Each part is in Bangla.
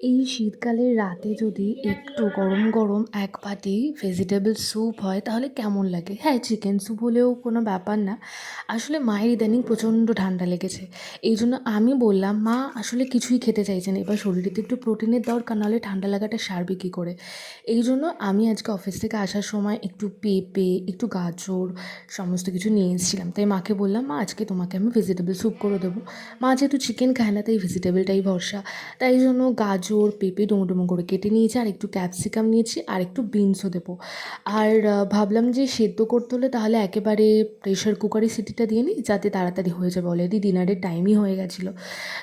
এই শীতকালের রাতে যদি একটু গরম গরম এক বাটি ভেজিটেবল স্যুপ হয়, তাহলে কেমন লাগে? হ্যাঁ চিকেন স্যুপ হলেও কোনো ব্যাপার না। আসলে মায়ের ইদানিং প্রচণ্ড ঠান্ডা লেগেছে। এই জন্য আমি বললাম, মা, আসলে কিছুই খেতে চাইছে না। এবার শরীরে তো একটু প্রোটিনের দরকার, নাহলে ঠান্ডা লাগাটা সারবে কী করে? এই জন্য আমি আজকে অফিস থেকে আসার সময় একটু পেঁপে, একটু গাজর, সমস্ত কিছু নিয়ে এসেছিলাম। তাই মাকে বললাম, মা, আজকে তোমাকে আমি ভেজিটেবল স্যুপ করে দেবো। মা যেহেতু চিকেন খায় না, তাই ভেজিটেবলটাই ভরসা। তাই জন্য গাজর পেঁপে ডুমো ডুমো করে কেটে নিয়েছি, আর একটু ক্যাপসিকাম নিয়েছি, আর একটু বিনসও দেবো। আর ভাবলাম যে সেদ্ধ করতে হলে তাহলে একেবারে প্রেশার কুকারে সিটিটা দিয়ে নিই, যাতে তাড়াতাড়ি হয়ে যাবে। অলরেডি ডিনারের টাইমই হয়ে গেছিল।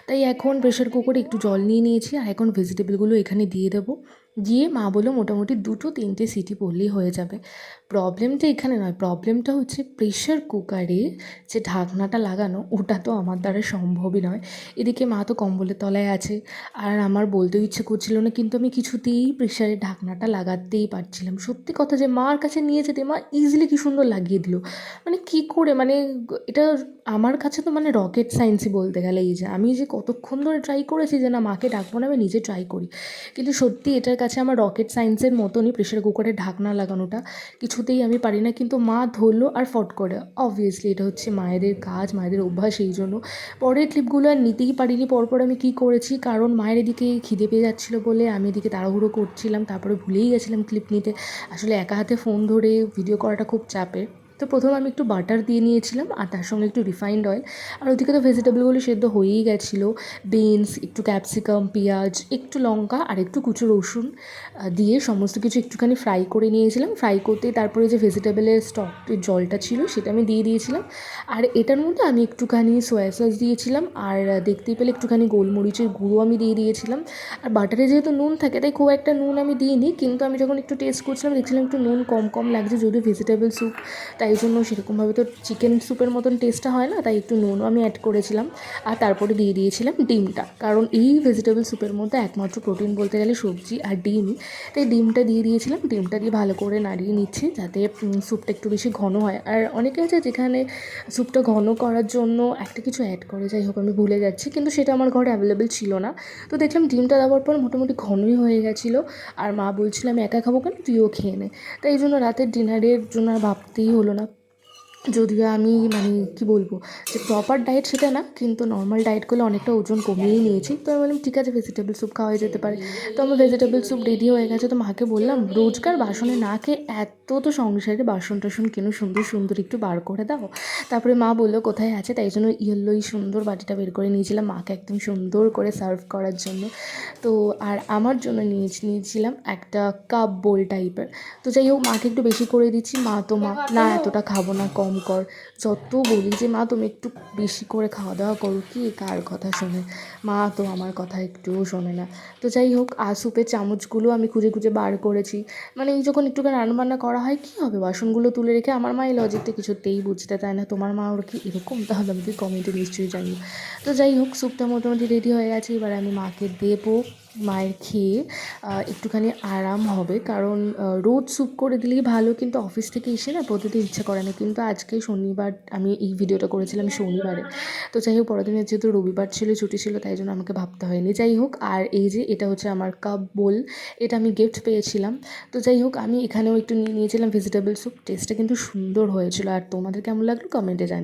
তাই এখন প্রেশার কুকারে একটু জল নিয়ে নিয়েছি, আর এখন ভেজিটেবলগুলো এখানে দিয়ে দেবো। দিয়ে মা বলল, মোটামুটি দুটো তিনটে সিটি পড়লেই হয়ে যাবে। প্রবলেমটা এখানে নয় প্রবলেমটা হচ্ছে প্রেশার কুকারে যে ঢাকনাটা লাগানো, ওটা তো আমার দ্বারা সম্ভবই নয়। এদিকে মা তো কম্বলের তলায় আছে, আর আমার বলতেও ইচ্ছে করছিল না, কিন্তু আমি কিছুতেই প্রেশারের ঢাকনাটা লাগাতেই পারছিলাম। সত্যি কথা যে মার কাছে নিয়ে যেতে মা ইজিলি কি সুন্দর লাগিয়ে দিল। মানে কি করে মানে এটা আমার কাছে তো মানে রকেট সায়েন্সই বলতে গেলে এই যে, আমি যে কতক্ষণ ধরে ট্রাই করেছি যে না, মাকে ডাকবো না, আমি নিজে ট্রাই করি। কিন্তু সত্যি এটার কাছে আমার রকেট সায়েন্সের মতনই প্রেশার কুকারের ঢাকনা লাগানোটা কিছুতেই আমি পারি না। কিন্তু মা ধরলো আর ফট করে। অবভিয়াসলি এটা হচ্ছে মায়েদের কাজ, মায়েদের অভ্যাস এই জন্য। পরের ক্লিপগুলো আর নিতেই পারিনি। পরপর আমি কী করেছি? কারণ মায়ের এদিকে খিদে পেয়ে যাচ্ছিল বলে আমি এদিকে তাড়াহুড়ো করছিলাম। তারপরে ভুলেই গেছিলাম ক্লিপ নিতে। আসলে একা হাতে ফোন ধরে ভিডিও করাটা খুব চাপের। তো প্রথম আমি একটু বাটার দিয়ে নিয়েছিলাম, আর তার সঙ্গে একটু রিফাইন্ড অয়েল আর ওদিকে তো ভেজিটেবলগুলো সেদ্ধ হয়েই গেছিল। বিনস একটু ক্যাপসিকাম পেঁয়াজ, একটু লঙ্কা, আর একটু কুচো রসুন দিয়ে সমস্ত কিছু একটুখানি ফ্রাই করে নিয়েছিলাম। ফ্রাই করতে তারপরে যে ভেজিটেবলের স্টকের জলটা ছিল সেটা আমি দিয়ে দিয়েছিলাম। আর এটার মধ্যে আমি একটুখানি সয়া সস দিয়েছিলাম, আর দেখতেই পেলে একটুখানি গোলমরিচের গুঁড়ো আমি দিয়ে দিয়েছিলাম। আর বাটারে যেহেতু নুন থাকে, তাই খুব একটা নুন আমি দিইনি, কিন্তু আমি যখন একটু টেস্ট করছিলাম, দেখছিলাম একটু নুন কম কম লাগছে, যদিও ভেজিটেবল স্যুপ তাই জন্য সেরকমভাবে তো চিকেন স্যুপের মতন টেস্টটা হয় না, তাই একটু নুনও আমি অ্যাড করেছিলাম। আর তারপরে দিয়ে দিয়েছিলাম ডিমটা, কারণ এই ভেজিটেবল স্যুপের মধ্যে একমাত্র প্রোটিন বলতে গেলে সবজি আর ডিম। তাই ডিমটা দিয়ে দিয়েছিলাম, ডিমটা দিয়ে ভালো করে নাড়িয়ে নিচ্ছি যাতে স্যুপটা একটু বেশি ঘন হয়। আর অনেকে আছে যেখানে স্যুপটা ঘন করার জন্য একটা কিছু অ্যাড করে, যাই হোক আমি ভুলে যাচ্ছি, কিন্তু সেটা আমার ঘরে অ্যাভেলেবেল ছিল না। তো দেখলাম ডিমটা দেওয়ার পর মোটামুটি ঘনই হয়ে গেছিল, আর মা বলছিল, আমি একা খাব কেন? তুইও খেয়ে নে। তাই জন্য রাতের ডিনারের জন্য আর ভাবতেই হলো যদিও আমি মানে কি বলব, যে প্রপার ডায়েট সেটা না, কিন্তু নর্মাল ডায়েট করলে অনেকটা ওজন কমিয়েই নিয়েছি। তো আমি বললাম, ঠিক আছে ভেজিটেবল স্যুপ খাওয়া যেতে পারে। তো আমার ভেজিটেবল স্যুপ রেডি হয়ে গেছে। তো মাকে বললাম, রোজকার বাসনে না খেয়ে এত তো সংসারে বাসন টাসন কেন সুন্দর সুন্দর একটু বার করে দাও। তারপরে মা বলল, কোথায় আছে? তাই জন্য ইয়েলোই সুন্দর বাটিটা বের করে নিয়েছিলাম মাকে একদম সুন্দর করে সার্ভ করার জন্য। তো আর আমার জন্য নিয়ে নিয়েছিলাম একটা কাপ বোল টাইপের তো যাই হোক, মাকে একটু বেশি করে দিচ্ছি। মা তো মা, না, এতটা খাব না, কম কর। যত বলি যে, মা, তুমি একটু বেশি করে খাওয়া দাওয়া করো কি? কার কথা শোনে? মা, তো আমার কথা একটুও শোনে না। তো যাই হোক আর স্যুপের চামচগুলো আমি খুঁজে খুঁজে বার করেছি। মানে এই যখন একটুখানি রান্নাবান্না করা হয়, কী হবে? বাসনগুলো তুলে রেখে আমার মা এই লজিকটা কিছুতেই বুঝতে চায় না। তোমার মা ওর কি এরকম? তাহলে আমাকে কমেন্টে নিশ্চয়ই জানিও তো যাই হোক স্যুপটা মোটামুটি রেডি হয়ে গেছে। এবার আমি মাকে দেবো। মায়ের খেয়ে একটুখানি আরাম হবে। কারণ রোজ স্যুপ করে দিলেই ভালো, কিন্তু অফিস থেকে এসে না প্রতিদিন ইচ্ছা করে না। কিন্তু আজকে শনিবার আমি এই ভিডিওটা করেছিলাম শনিবারে। তো যাই হোক, পরের দিনের যেহেতু রবিবার ছিল, ছুটি ছিল, তাই জন্য আমাকে ভাবতে হয়নি। যাই হোক, আর এই যে এটা হচ্ছে আমার কাপ বোল, এটা আমি গিফট পেয়েছিলাম। তো যাই হোক, আমি এখানেও একটু নিয়ে নিয়েছিলাম ভেজিটেবল স্যুপ টেস্টটা কিন্তু সুন্দর হয়েছিল। আর তোমাদের কেমন লাগল? কমেন্টে জানি